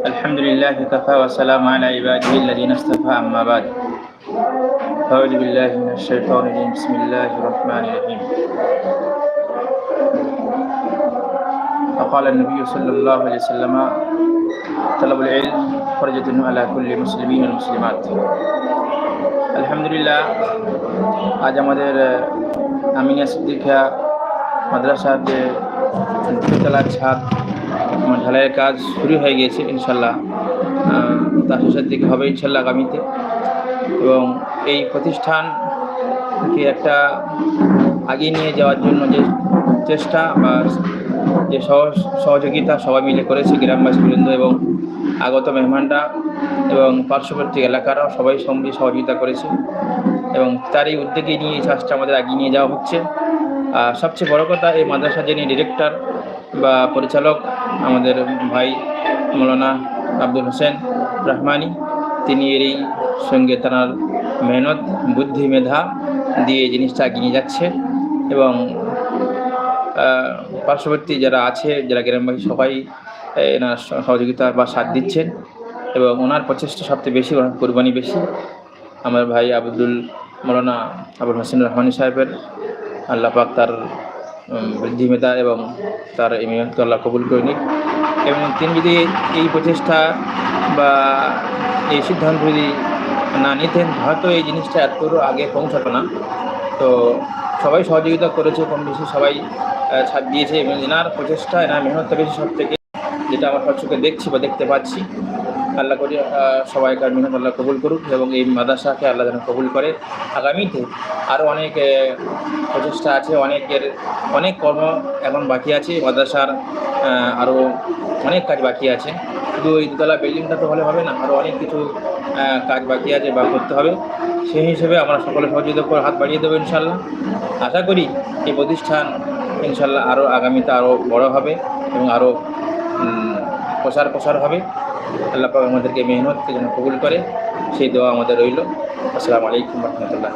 الحمد لله كفى وسلام على عباده الذين اصطفى أما بعد أعوذ بالله من الشيطان الرجيم بسم الله الرحمن الرحيم فقال النبي صلى الله عليه وسلم طلب العلم فرجة على كل مسلمين والمسلمات আলহামদুলিল্লাহ আজ আমাদের আহ, আমিনিয়া সিদ্দিকা মাদ্রাসার যে দ্বিতীয়তলার ছাদ আমার ঢালাইয়ের কাজ শুরু হয়ে গিয়েছে, ইনশাল্লাহ। তার শেষের দিকে হবে ইনশাল্লাহ আগামীতে। এবং এই প্রতিষ্ঠানকে একটা আগিয়ে নিয়ে যাওয়ার জন্য যে চেষ্টা বা যে সহ- সহযোগিতা সবাই মিলে করেছে গ্রামবাসী বৃন্দ এবং আগত মেহমানরা এবং পার্শ্ববর্তী এলাকারাও সবাই সঙ্গে সহযোগিতা করেছে এবং তার এই উদ্যোগে নিয়ে এই কাজটা আমাদের এগিয়ে নিয়ে যাওয়া হচ্ছে। আর সবচেয়ে বড় কথা, এই মাদ্রাসা যিনি ডিরেক্টর বা পরিচালক আমাদের ভাই মৌলানা আব্দুল হোসেন রহমানি। তিনি এরই সঙ্গে তার মেহনত, বুদ্ধি, মেধা দিয়ে এই জিনিসটা এগিয়ে যাচ্ছে এবং পার্শ্ববর্তী যারা আছে, যারা গ্রামবাসী, সবাই এনার সহ- সহযোগিতা বা সাথ দিচ্ছেন এবং ওনার প্রচেষ্টা সবচেয়ে বেশি, ওনার কোরবানি বেশি। আমার ভাই আব্দুল, মৌলানা আবুল হোসেন রহমানি সাহেবের, আল্লাহ পাক তার উম, এবং তার এই মেহনতকে আল্লাহ কবুল করে নিক। এবং তিনি যদি এই প্রচেষ্টা বা এই সিদ্ধান্ত যদি না নিতেন হয়তো এই জিনিসটা এত আগে পৌঁছাতো না। তো সবাই সহযোগিতা করেছে কম বেশি সবাই ছাড় দিয়েছে এবং এনার প্রচেষ্টা এনার মেহনতটা বেশি সব থেকে যেটা আমার সব দেখছি বা দেখতে পাচ্ছি। আল্লাহ করি সবাইকার মেহনত আল্লাহ কবুল করুক এবং এই মাদ্রাসাকে আল্লাহ যেন কবুল করে। আগামীতে আরও অনেক প্রচেষ্টা আছে, অনেকের অনেক কর্ম এখন বাকি আছে, মাদ্রাসার আরও অনেক কাজ বাকি আছে। শুধু ওই দুতলা বিল্ডিংটা তো হলে হবে না আরও অনেক কিছু কাজ বাকি আছে বা করতে হবে। সেই হিসেবে আমরা সকলে সহযোগিতা করে হাত বাড়িয়ে দেবো ইনশাল্লাহ আশা করি এই প্রতিষ্ঠান ইনশাল্লাহ আরও আগামীতে আরও বড় হবে এবং আরও প্রসার প্রসার হবে। আল্লাহ পাক আমাদেরকে মেহনতকে যেন কবুল করে। সেই দোয়া আমাদের রইল। আসসালামু আলাইকুম রহমতুল্লাহ